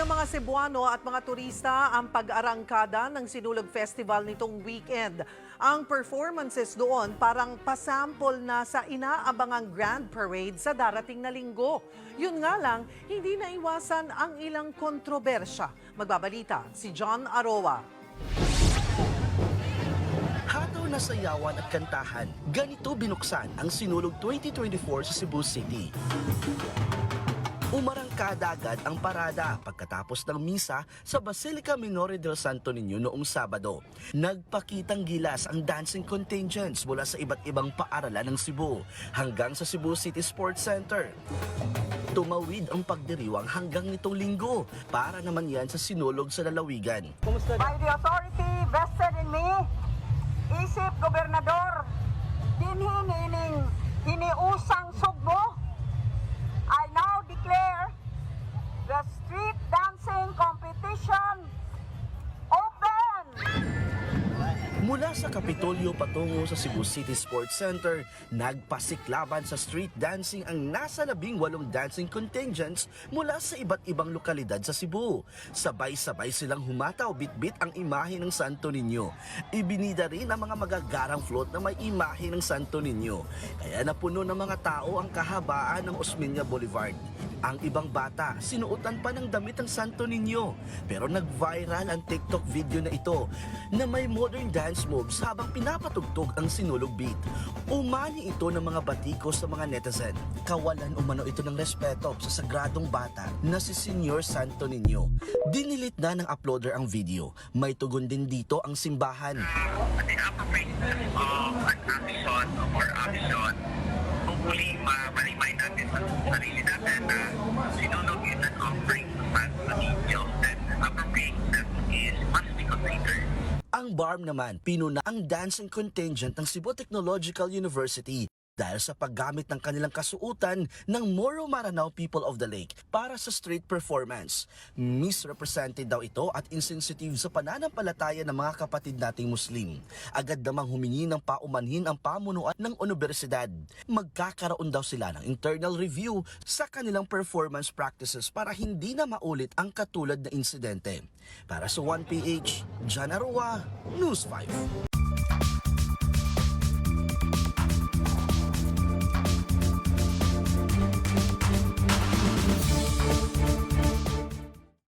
ng mga Cebuano at mga turista ang pag-arangkada ng Sinulog Festival nitong weekend. Ang performances doon parang pasample na sa inaabangang Grand Parade sa darating na linggo. Yun nga lang, hindi naiwasan ang ilang kontrobersya. Magbabalita si John Aroa. Hataw na sayawan at kantahan, ganito binuksan ang Sinulog 2024 sa Cebu City. Umarangkada agad ang parada pagkatapos ng misa sa Basilica Minore del Santo Niño noong Sabado. Nagpakitang gilas ang dancing contingents mula sa iba't ibang paaralan ng Cebu hanggang sa Cebu City Sports Center. Tumawid ang pagdiriwang hanggang nitong linggo para naman yan sa sinulog sa lalawigan. by the authority vested in me, isip gobernador, Mula sa Kapitolyo patungo sa Cebu City Sports Center, nagpasiklaban sa street dancing ang nasa labing walong dancing contingents mula sa iba't ibang lokalidad sa Cebu. Sabay-sabay silang humataw bitbit ang imahe ng Santo Niño. Ibinida rin ang mga magagarang float na may imahe ng Santo Niño. Kaya napuno ng mga tao ang kahabaan ng Osmeña Boulevard. Ang ibang bata, sinuotan pa ng damit ng Santo Niño. Pero nag-viral ang TikTok video na ito na may modern dance moves habang pinapatugtog ang sinulog beat. Umani ito ng mga batiko sa mga netizen. Kawalan umano ito ng respeto sa sagradong bata na si Senyor Santo Niño. Dinilit na ng uploader ang video. May tugon din dito ang simbahan. of an action or action, hopefully BARM naman, pinuna ang dancing contingent ng Cebu Technological University dahil sa paggamit ng kanilang kasuutan ng Moro Maranao People of the Lake para sa street performance. Misrepresented daw ito at insensitive sa pananampalataya ng mga kapatid nating Muslim. Agad namang humingi ng paumanhin ang pamunuan ng universidad. Magkakaroon daw sila ng internal review sa kanilang performance practices para hindi na maulit ang katulad na insidente. Para sa 1PH, John Arua, News 5.